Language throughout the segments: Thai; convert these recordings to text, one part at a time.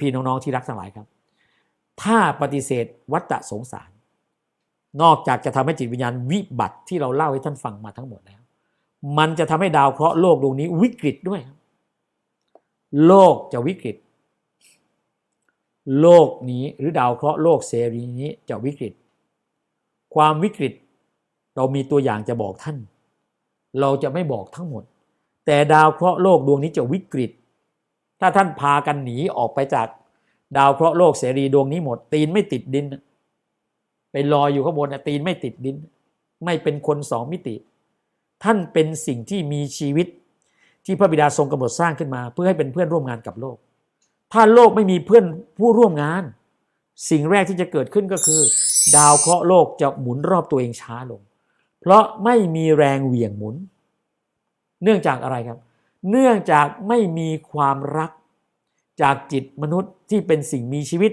พี่น้องๆที่รักทั้งหลายครับ ถ้าปฏิเสธวัฏฏะสงสาร นอกจากจะทำให้จิตวิญญาณวิบัติที่เราเล่าให้ท่านฟังมาทั้งหมดแล้ว มันจะทำให้ดาวเคราะห์โลกดวงนี้วิกฤตด้วยครับ โลกจะวิกฤต โลกนี้หรือดาวเคราะห์โลกเสรีนี้จะวิกฤต ความวิกฤตเรามีตัวอย่างจะบอกท่าน เราจะไม่บอกทั้งหมด แต่ดาวเคราะห์โลกดวงนี้จะวิกฤต ถ้าท่านพากันหนีออกไปจากดาวเคราะห์โลกเสรีดวงนี้หมด ตีนไม่ติดดิน ไปลอยอยู่ข้างบนตีนไม่ติดดิน ไม่เป็นคนสองมิติ ท่านเป็นสิ่งที่มีชีวิตที่พระบิดาทรงกำหนดสร้างขึ้นมา เพื่อให้เป็นเพื่อนร่วมงานกับโลก ถ้าโลกไม่มีเพื่อนผู้ร่วมงาน สิ่งแรกที่จะเกิดขึ้นก็คือ ดาวเคราะห์โลกจะหมุนรอบตัวเองช้าลง เพราะไม่มีแรงเหวี่ยงหมุน เนื่องจากอะไรครับ เนื่องจากไม่มีความรักจากจิตมนุษย์ที่เป็นสิ่งมีชีวิต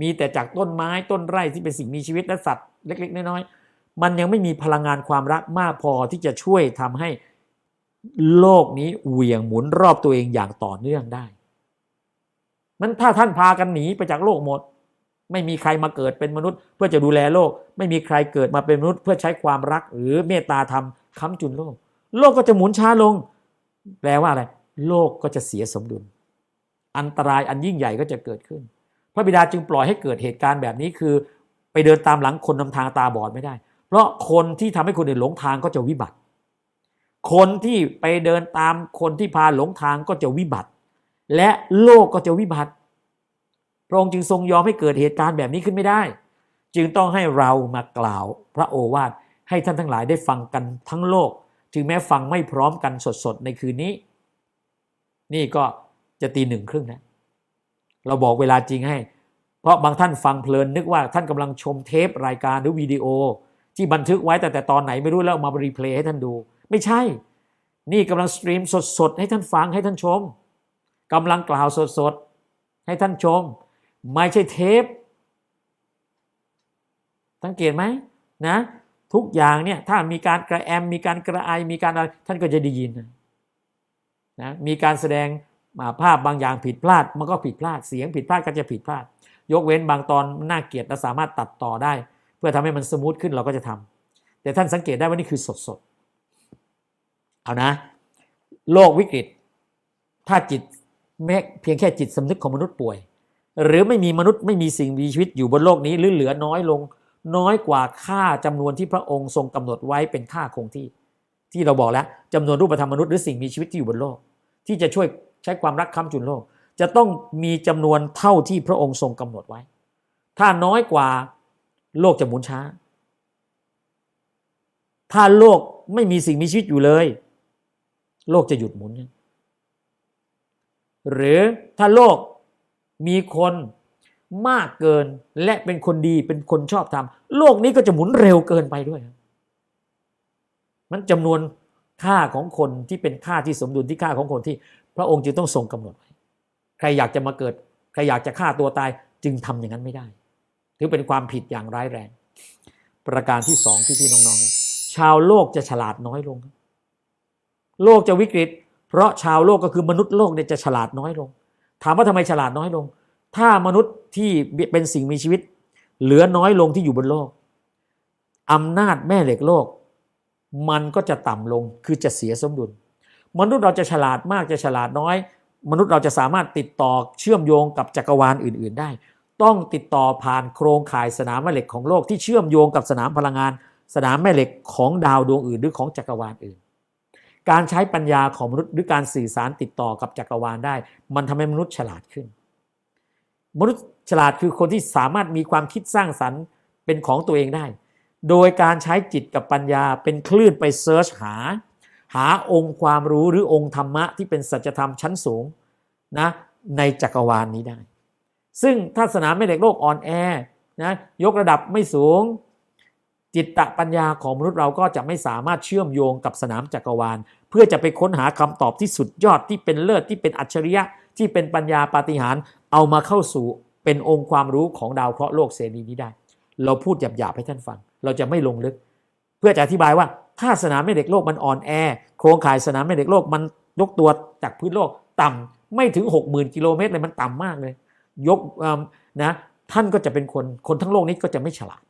มีแต่จากต้นไม้ต้นไร่ที่เป็นสิ่งมีชีวิตและสัตว์เล็ก ๆ น้อยๆมันยังไม่มีพลังงานความรักมากพอที่จะช่วยทำให้โลกนี้เหวี่ยงหมุนรอบตัวเองอย่างต่อเนื่องได้มันถ้าท่านพากันหนีไปจากโลกหมด ไม่มีใครมาเกิดเป็นมนุษย์ เพื่อจะดูแลโลก ไม่มีใครเกิดมาเป็นมนุษย์ เพื่อใช้ความรักหรือเมตตาธรรมค้ำจุนโลก โลกก็จะหมุนช้าลง แปลว่าอะไร โลกก็จะเสียสมดุล อันตรายอันยิ่งใหญ่ก็จะเกิดขึ้น พระบิดาจึงปล่อยให้เกิดเหตุการณ์แบบนี้คือ ไปเดินตามหลังคนนำทางตาบอดไม่ได้ เพราะคนที่ทำให้คนอื่นหลงทางก็จะวิบัติ คนที่ไปเดินตามคนที่พาหลงทางก็จะวิบัติ และโลกก็จะวิบัติ พระองค์จึงทรงยอมให้เกิดเหตุการณ์แบบนี้ขึ้นไม่ได้ จึงต้องให้เรามากล่าวพระโอวาทให้ท่านทั้งหลายได้ฟังกันทั้งโลก ถึงแม้ฟังไม่พร้อมกันสดๆในคืนนี้ นี่ก็จะตีหนึ่งครึ่งนะเราบอกเวลาจริงให้ เพราะบางท่านฟังเพลินนึกว่าท่านกำลังชมเทปรายการหรือวิดีโอ ที่บันทึกไว้แต่แต่ตอนไหนไม่รู้แล้วมารีเพลย์ให้ท่านดู ไม่ใช่ นี่กำลังสตรีมสดๆให้ท่านฟังให้ท่านชมกำลังกล่าวสดๆให้ท่านชม ไม่ใช่เทปสังเกตไหมนะ ทุกอย่างเนี่ยถ้ามีการกระแอม มีการกระไอมีการอะไรท่านก็จะได้ยินนะมีการแสดงาภาพบางอย่างผิดพลาด มันก็ผิดพลาดเสียงผิดพลาดก็จะผิดพลาด ยกเว้นบางตอนน่าเกลียดเราสามารถตัดต่อได้ เพื่อทำให้มันสมูทขึ้นเราก็จะทำแต่ท่านสังเกตได้ว่านี่คือสดๆเอานะ โลกวิกฤต ถ้าจิตแม้เพียงแค่จิตสำนึกของมนุษย์ป่วย หรือไม่มีมนุษย์ไม่มีสิ่งมีชีวิตอยู่บนโลกนี้หรือเหลือน้อยลง น้อยกว่าค่าจำนวนที่พระองค์ทรงกำหนดไว้เป็นค่าคงที่ ที่เราบอกแล้วจำนวนรูปธรรมมนุษย์หรือสิ่งมีชีวิตที่อยู่บนโลก ที่จะช่วยใช้ความรักค้ำจุนโลก จะต้องมีจำนวนเท่าที่พระองค์ทรงกำหนดไว้ ถ้าน้อยกว่าโลกจะหมุนช้า ถ้าโลกไม่มีสิ่งมีชีวิตอยู่เลย โลกจะหยุดหมุน หรือถ้าโลกมีคน มากเกินและเป็นคนดีเป็นคนชอบทำโลกนี้ก็จะหมุนเร็วเกินไปด้วย มันจำนวนค่าของคนที่เป็นค่าที่สมดุลที่ค่าของคนที่ พระองค์จึงต้องทรงกำหนดไว้ใครอยากจะมาเกิด ใครอยากจะฆ่าตัวตายจึงทำอย่างนั้นไม่ได้ ถือเป็นความผิดอย่างร้ายแรง ประการที่สองที่พี่น้องๆชาวโลกจะฉลาดน้อยลง โลกจะวิกฤต เพราะชาวโลกก็คือมนุษย์โลกเนี่ยจะฉลาดน้อยลง ถามว่าทำไมฉลาดน้อยลง ถ้ามนุษย์ที่เป็นสิ่งมีชีวิต เหลือน้อยลงที่อยู่บนโลกอำนาจแม่เหล็กโลก มันก็จะต่ำลงคือจะเสียสมดุล มนุษย์เราจะฉลาดมากจะฉลาดน้อย มนุษย์เราจะสามารถติดต่อเชื่อมโยงกับจักรวาลอื่น ๆ ได้ ต้องติดต่อผ่านโครงข่ายสนามแม่เหล็กของโลกที่เชื่อมโยงกับสนามพลังงาน สนามแม่เหล็กของดาวดวงอื่น หรือของจักรวาลอื่น การใช้ปัญญาของมนุษย์หรือการสื่อสารติดต่อกับจักรวาลได้ มันทำให้มนุษย์ฉลาดขึ้น มนุษย์ฉลาดคือคนที่สามารถมีความคิดสร้างสรรค์เป็นของตัวเองได้ โดยการใช้จิตกับปัญญาเป็นคลื่นไปเซิร์ชหา หาองค์ความรู้หรือองค์ธรรมะที่เป็นสัจธรรมชั้นสูงนะในจักรวาลนนี้ได้ ซึ่งถ้าสนามแม่เหล็กโลกอ่อนแอนะยกระดับไม่สูง จิตตปัญญาของมนุษย์เราก็จะไม่สามารถเชื่อมโยงกับสนามจักรวาล เพื่อจะไปค้นหาคำตอบที่สุดยอดที่เป็นเลิศที่เป็นอัจฉริยะที่เป็นปัญญาปาฏิหาริย์ เอามาเข้าสู่เป็นองค์ความรู้ของดาวเคราะห์โลกเสรีนี้ได้ เราพูดหยาบๆให้ท่านฟัง เราจะไม่ลงลึก เพื่อจะอธิบายว่าถ้าสนามแม่เหล็กโลกมันอ่อนแอ โครงข่ายสนามแม่เหล็กโลกมันยกตัวจากพื้นโลกต่ำไม่ถึง 60,000กิโลเมตรเลยมันต่ำมากเลย ยกนะท่านก็จะเป็นคนคนทั้งโลกนี้ก็จะไม่ฉลาด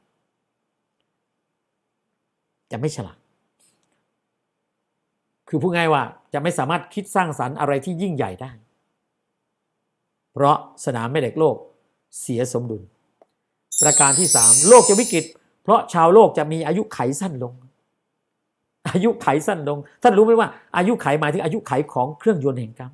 จะไม่ฉลาด คือพูดง่ายว่าจะไม่สามารถคิดสร้างสรรค์อะไรที่ยิ่งใหญ่ได้ เพราะสนามแม่เหล็กโลกเสียสมดุล ประการที่สามโลกจะวิกฤต เพราะชาวโลกจะมีอายุไขสั้นลง อายุไขสั้นลง ท่านรู้ไหมว่าอายุไขหมายถึงอายุไขของเครื่องยนต์แห่งกรรม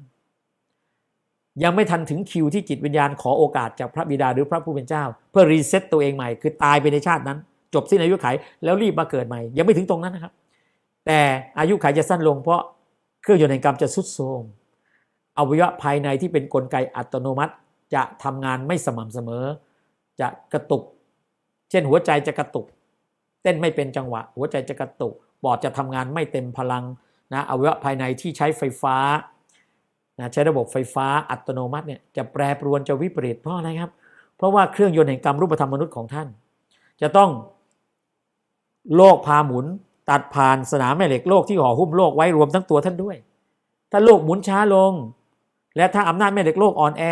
ยังไม่ทันถึงคิวที่จิตวิญญาณขอโอกาสจากพระบิดาหรือพระผู้เป็นเจ้า เพื่อรีเซ็ตตัวเองใหม่ คือตายไปในชาตินั้น จบสิ้นอายุไขแล้วรีบมาเกิดใหม่ ยังไม่ถึงตรงนั้นนะครับ แต่อายุไขจะสั้นลงเพราะเครื่องยนต์แห่งกรรมจะสุดโทรม อวัยวะภายในที่เป็นนกลไกอัตโนมัติ จะทำงานไม่สม่ำเสมอ จะกระตุก เช่นหัวใจจะกระตุก เต้นไม่เป็นจังหวะ หัวใจจะกระตุกปอดจะทำงานไม่เต็มพลังนะอวัยวะภายในที่ใช้ไฟฟ้านะใช้ระบบไฟฟ้าอัตโนมัติเนี่ยจะแปรปรวนจะวิปริตเพราะอะไรครับ เพราะว่าเครื่องยนต์แห่งกรรมรูปธรรมมนุษย์ของท่าน จะต้องโลกพาหมุนตัดผ่านสนามแม่เหล็กโลกที่ห่อหุ้มโลกไว้รวมทั้งตัวท่านด้วย ถ้าโลกหมุนช้าลง และถ้าอำนาจแม่เหล็กโลกอ่อนแอ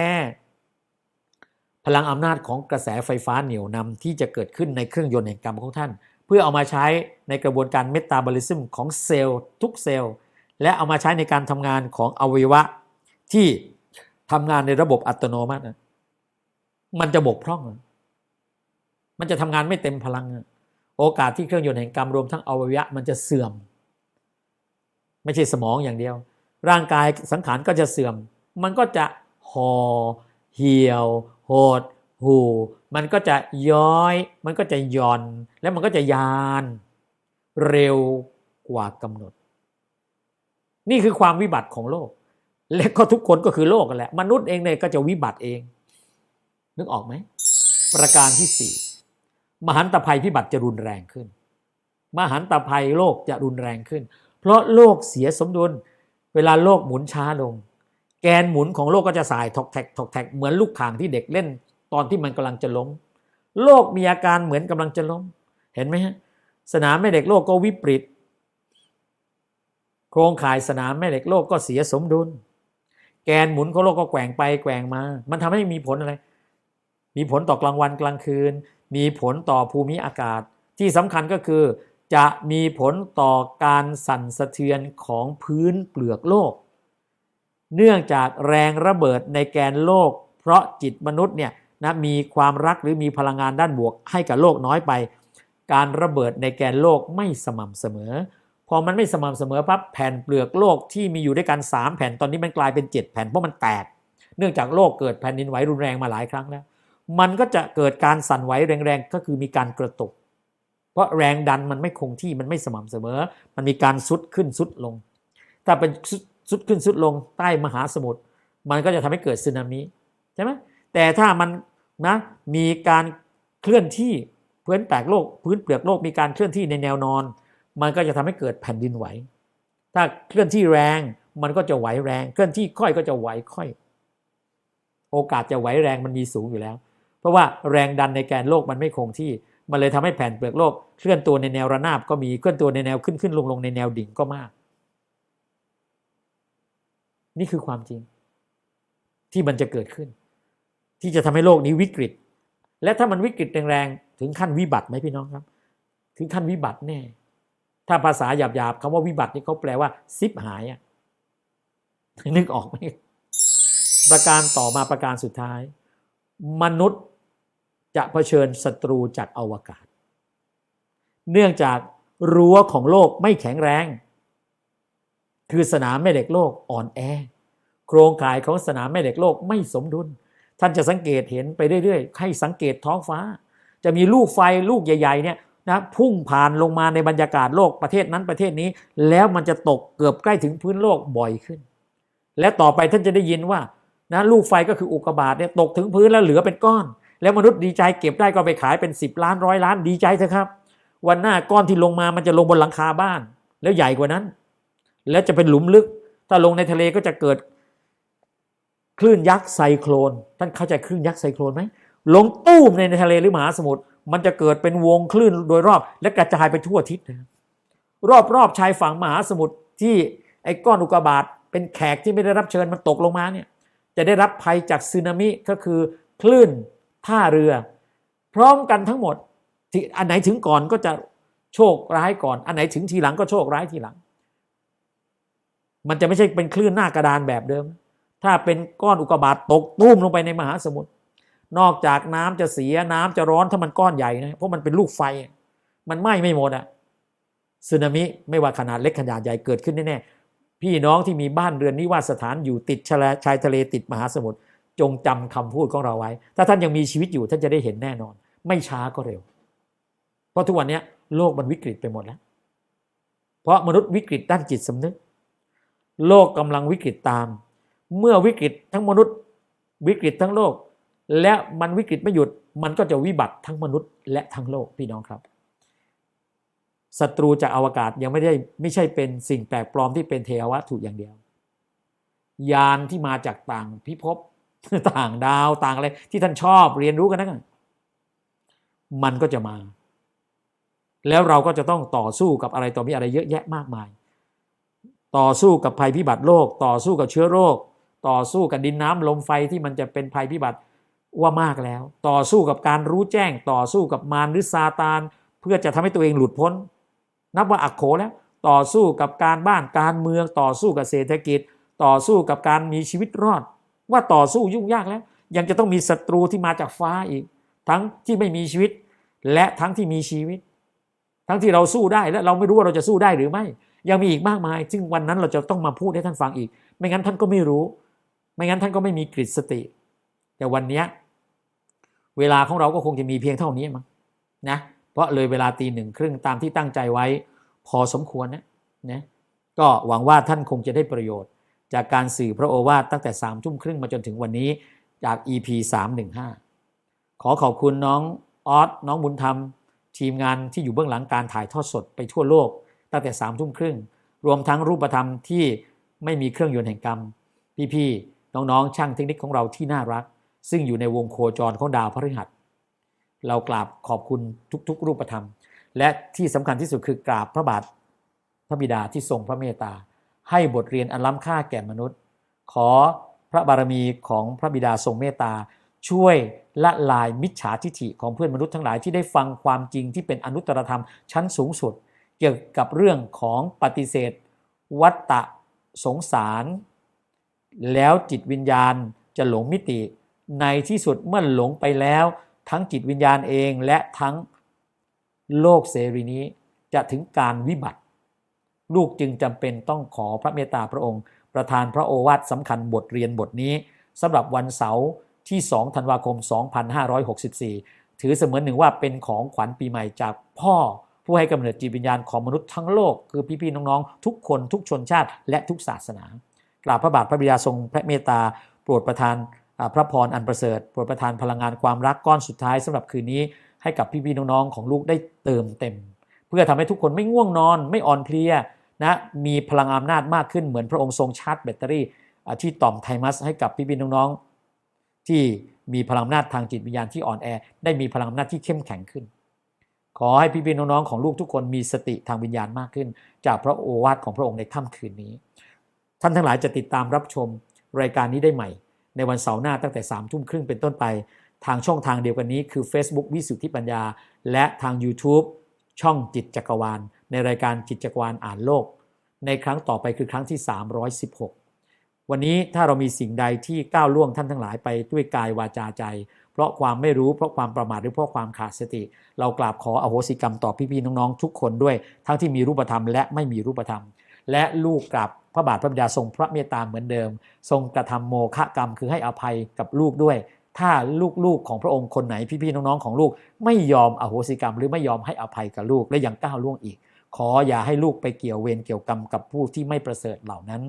พลังอำนาจของกระแสไฟฟ้าเหนี่ยวนำที่จะเกิดขึ้นในเครื่องยนต์แห่งกรรมของท่าน เพื่อเอามาใช้ในกระบวนการเมตาบอลิซึมของเซลล์ทุกเซลล์ และเอามาใช้ในการทำงานของอวัยวะที่ทำงานในระบบอัตโนมัตินะมันจะบกพร่อง มันจะทำงานไม่เต็มพลัง โอกาสที่เครื่องยนต์แห่งกรรมรวมทั้งอวัยวะมันจะเสื่อม ไม่ใช่สมองอย่างเดียว ร่างกายสังขารก็จะเสื่อม มันก็จะห่อเหี่ยว โหด หู มันก็จะย้อย มันก็จะย่อน แล้วมันก็จะยาน เร็วกว่ากำหนด นี่คือความวิบัติของโลก และก็ทุกคนก็คือโลกกันแหละ มนุษย์เองเนี่ยก็จะวิบัติเอง นึกออกไหม ประการที่สี่มหันตภัยพิบัติจะรุนแรงขึ้น มหันตภัยโลกจะรุนแรงขึ้น เพราะโลกเสียสมดุล เวลาโลกหมุนช้าลง แกนหมุนของโลกก็จะสายถกแทกถกแทกเหมือนลูกข่างที่เด็กเล่น ตอนที่มันกำลังจะล้ม โลกมีอาการเหมือนกำลังจะล้ม เห็นไหมฮะสนามแม่เหล็กโลกก็วิปริต โครงข่ายสนามแม่เหล็กโลกก็เสียสมดุล แกนหมุนของโลกก็แกว่งไปแกว่งมา มันทำให้มีผลอะไร มีผลต่อกลางวันกลางคืน มีผลต่อภูมิอากาศ ที่สำคัญก็คือ จะมีผลต่อการสั่นสะเทือนของพื้นเปลือกโลก เนื่องจากแรงระเบิดในแกนโลก เพราะจิตมนุษย์เนี่ยนะมีความรักหรือมีพลังงานด้านบวกให้กับโลกน้อยไป การระเบิดในแกนโลกไม่สม่ำเสมอ พอมันไม่สม่ำเสมอปั๊บแผ่นเปลือกโลกที่มีอยู่ด้วยกัน 3 แผ่นตอนนี้มันกลายเป็น 7 แผ่นเพราะมันแตก เนื่องจากโลกเกิดแผ่นดินไหวรุนแรงมาหลายครั้งแล้ว มันก็จะเกิดการสั่นไหวแรงๆก็คือมีการกระตุก เพราะแรงดันมันไม่คงที่มันไม่สม่ำเสมอ มันมีการซุดขึ้นซุดลง ถ้าเป็น ซุดขึ้นซุดลงใต้มหาสมุทรมันก็จะทำให้เกิดสึนามิใช่ไหมแต่ถ้ามันนะมีการเคลื่อนที่พื้นแปลกโลก พื้นเปลือกโลกมีการเคลื่อนที่ในแนวนอน มันก็จะทำให้เกิดแผ่นดินไหว ถ้าเคลื่อนที่แรงมันก็จะไหวแรง เคลื่อนที่ค่อยก็จะไหวค่อย โอกาสจะไหวแรงมันมีสูงอยู่แล้ว เพราะว่าแรงดันในแกนโลกมันไม่คงที่ มันเลยทำให้แผ่นเปลือกโลก เคลื่อนตัวในแนวระนาบก็มีเคลื่อนตัวในแนวขึ้นขึ้นลงลงในแนวดิ่งก็มาก นี่คือความจริง ที่มันจะเกิดขึ้น ที่จะทำให้โลกนี้วิกฤต และถ้ามันวิกฤตแรงๆถึงขั้นวิบัติไหมพี่น้องครับ ถึงขั้นวิบัติแน่ ถ้าภาษาหยาบๆคำว่าวิบัตินี่เขาแปลว่าซิบหายอะนึกออกไหมประการต่อมาประการสุดท้าย มนุษย์จะเผชิญศัตรูจากอวกาศ เนื่องจากรั้วของโลกไม่แข็งแรง คือสนามแม่เหล็กโลกอ่อนแอ โครงข่ายของสนามแม่เหล็กโลกไม่สมดุล ท่านจะสังเกตเห็นไปเรื่อยๆ ให้สังเกตท้องฟ้า จะมีลูกไฟลูกใหญ่ๆเนี่ยนะพุ่งผ่านลงมาในบรรยากาศโลกประเทศนั้นประเทศนี้ แล้วมันจะตกเกือบใกล้ถึงพื้นโลกบ่อยขึ้น และต่อไปท่านจะได้ยินว่านะลูกไฟก็คืออุกกาบาตเนี่ยตกถึงพื้นแล้วเหลือเป็นก้อน แล้วมนุษย์ดีใจเก็บได้ก็ไปขายเป็น 10 ล้านร้อยล้านดีใจเถอะครับ วันหน้าก้อนที่ลงมามันจะลงบนหลังคาบ้าน แล้วใหญ่กว่านั้น แล้วจะเป็นหลุมลึก ถ้าลงในทะเลก็จะเกิดคลื่นยักษ์ไซโครนท่านเข้าใจคลื่นยักษ์ไซโครนไหมลงตู้มในทะเลหรือมหาสมุทรมันจะเกิดเป็นวงคลื่นโดยรอบ และกระจายไปทั่วทิศนะรอบรอบชายฝั่งมหาสมุทรที่ไอ้ก้อนอุกกาบาตเป็นแขกที่ไม่ได้รับเชิญมันตกลงมาเนี่ยจะได้รับภัยจากสึนามิก็คือคลื่นท่าเรือ พร้อมกันทั้งหมดที่อันไหนถึงก่อนก็จะโชคร้ายก่อน อันไหนถึงทีหลังก็โชคร้ายทีหลัง มันจะไม่ใช่เป็นคลื่นหน้ากระดานแบบเดิม ถ้าเป็นก้อนอุกกาบาตตกตุ้มลงไปในมหาสมุทรนอกจากน้ำจะเสียน้ำจะร้อนถ้ามันก้อนใหญ่นะเพราะมันเป็นลูกไฟ มันไหม้ไม่หมดอะสึนามิไม่ว่าขนาดเล็กขนาดใหญ่เกิดขึ้นแน่ๆพี่น้องที่มีบ้านเรือนนิวาสถานอยู่ติดชายชายทะเลติดมหาสมุทรจงจำคำพูดของเราไว้ ถ้าท่านยังมีชีวิตอยู่ท่านจะได้เห็นแน่นอน ไม่ช้าก็เร็ว เพราะทุกวันนี้โลกมันวิกฤตไปหมดแล้ว เพราะมนุษย์วิกฤตด้านจิตสำนึก โลกกำลังวิกฤตตาม เมื่อวิกฤตทั้งมนุษย์ วิกฤตทั้งโลก และมันวิกฤตไม่หยุด มันก็จะวิบัติทั้งมนุษย์และทั้งโลกพี่น้องครับศัตรูจากอวกาศยังไม่ได้ไม่ใช่เป็นสิ่งแปลกปลอมที่เป็นเทววัตถุอย่างเดียว ยานที่มาจากต่างพิภพต่างดาวต่างอะไรที่ท่านชอบเรียนรู้กันนะมันก็จะมา แล้วเราก็จะต้องต่อสู้กับอะไรต่อมีอะไรเยอะแยะมากมาย ต่อสู้กับภัยพิบัติโลก ต่อสู้กับเชื้อโรค ต่อสู้กับดินน้ำลมไฟที่มันจะเป็นภัยพิบัติว่ามากแล้ว ต่อสู้กับการรู้แจ้ง ต่อสู้กับมารหรือซาตาน เพื่อจะทำให้ตัวเองหลุดพ้น นับว่าอักโขแล้วต่อสู้กับการบ้านการเมือง ต่อสู้กับเศรษฐกิจ ต่อสู้กับการมีชีวิตรอด ว่าต่อสู้ยุ่งยากแล้ว ยังจะต้องมีศัตรูที่มาจากฟ้าอีก ทั้งที่ไม่มีชีวิต และทั้งที่มีชีวิต ทั้งที่เราสู้ได้และเราไม่รู้ว่าเราจะสู้ได้หรือไม่ ยังมีอีกมากมาย ซึ่งวันนั้นเราจะต้องมาพูดให้ท่านฟังอีก ไม่งั้นท่านก็ไม่รู้ ไม่งั้นท่านก็ไม่มีกฤตสติ แต่วันนี้เวลาของเราก็คงจะมีเพียงเท่านี้มั้งนะ เพราะเลยเวลาตีหนึ่งครึ่งตามที่ตั้งใจไว้พอสมควรนะนะก็หวังว่าท่านคงจะได้ประโยชน์ จากการสื่อพระโอวาทตั้งแต่สามทุ่มครึ่งมาจนถึงวันนี้จาก EP 315 ขอขอบคุณน้องออสน้องบุญธรรม ทีมงานที่อยู่เบื้องหลังการถ่ายทอดสดไปทั่วโลก ตั้งแต่สามทุ่มครึ่ง รวมทั้งรูปธรรมที่ไม่มีเครื่องยนต์แห่งกรรม พี่ๆน้องๆ ช่างเทคนิคของเราที่น่ารัก ซึ่งอยู่ในวงโคจรของดาวพฤหัส เรากราบขอบคุณทุกๆ รูปธรรม และที่สำคัญที่สุดคือกราบพระบาทพระบิดาที่ทรงพระเมตตา ให้บทเรียนอันล้ำค่าแก่มนุษย์ ขอพระบารมีของพระบิดาทรงเมตตา ช่วยละลายมิจฉาทิฐิของเพื่อนมนุษย์ทั้งหลายที่ได้ฟังความจริงที่เป็นอนุตตรธรรมชั้นสูงสุด เกี่ยวกับเรื่องของปฏิเสธ วัตตะสงสาร แล้วจิตวิญญาณจะหลงมิติ ในที่สุดเมื่อหลงไปแล้ว ทั้งจิตวิญญาณเองและทั้งโลกเสรีนี้จะถึงการวิบัติ ลูกจึงจำเป็นต้องขอพระเมตตาพระองค์ ประทานพระโอวาทสำคัญบทเรียนบทนี้สำหรับวันเสาร์ที่ 2 ธันวาคม 2564 ถือเสมือนหนึ่งว่าเป็นของขวัญปีใหม่จากพ่อ ผู้ให้กำเนิดจิตวิญญาณของมนุษย์ทั้งโลก คือพี่ๆน้องๆ ทุกคนทุกชนชาติและทุกศาสนากราบพระบาทพระบิดาทรงพระเมตตาโปรดประทานพระพรอันประเสริฐโปรดประทานพลังงานความรักก้อนสุดท้ายสำหรับคืนนี้ให้กับพี่ๆน้องๆของลูกได้เติมเต็ม เพื่อทำให้ทุกคนไม่ง่วงนอน ไม่อ่อนเพลียนะมีพลังอำนาจมากขึ้นเหมือนพระองค์ทรงชาร์จแบตเตอรี่ที่ต่อมไทมัสให้กับพี่ๆน้องๆที่มีพลังอำนาจทางจิตวิญญาณที่อ่อนแอ ได้มีพลังอำนาจที่เข้มแข็งขึ้น ขอให้พี่พี่น้องๆของลูกทุกคนมีสติทางวิญญาณมากขึ้น จากพระโอวาทของพระองค์ในค่ำคืนนี้ ท่านทั้งหลายจะติดตามรับชมรายการนี้ได้ใหม่ ในวันเสาร์หน้าตั้งแต่3ามทุ่มครึ่งเป็นต้นไป ทางช่องทางเดียวกันนี้คือ Facebook วิสุทธิปัญญา และทาง YouTube ช่องจิตจักรวาล ในรายการจิตจักรวาลอ่านโลก ในครั้งต่อไปคือครั้งที่ 316 วันนี้ถ้าเรามีสิ่งใดที่ก้าวล่วงท่านทั้งหลายไปด้วยกายวาจาใจ เพราะความไม่รู้เพราะความประมาทหรือเพราะความขาดสติ เรากราบขออโหสิกรรมต่อพี่ๆน้องๆทุกคนด้วย ทั้งที่มีรูปธรรมและไม่มีรูปธรรม และลูกกราบพระบาทพระบิดาทรงพระเมตตาเหมือนเดิม ทรงกระทำโมฆะกรรมคือให้อภัยกับลูกด้วย ถ้าลูกๆของพระองค์คนไหนพี่ๆน้องๆของลูก ไม่ยอมอโหสิกรรม หรือไม่ยอมให้อภัยกับลูกและยังก้าวล่วงอีก ขออย่าให้ลูกไปเกี่ยวเวรเกี่ยวกรรมกับผู้ที่ไม่ประเสริฐเหล่านั้น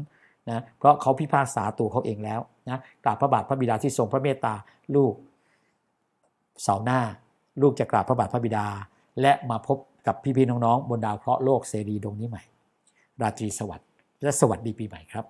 นะเพราะเขาพิพากษาตัวเขาเองแล้วนะกราบพระบาทพระบิดาที่ทรงพระเมตตาลูก เสาร์หน้า ลูกจะกราบพระบาทพระบิดา และมาพบกับพี่ๆน้องๆ บนดาวเคราะห์โลกเสรีดวงนี้ใหม่ ราตรีสวัสดิ์และสวัสดีปีใหม่ครับ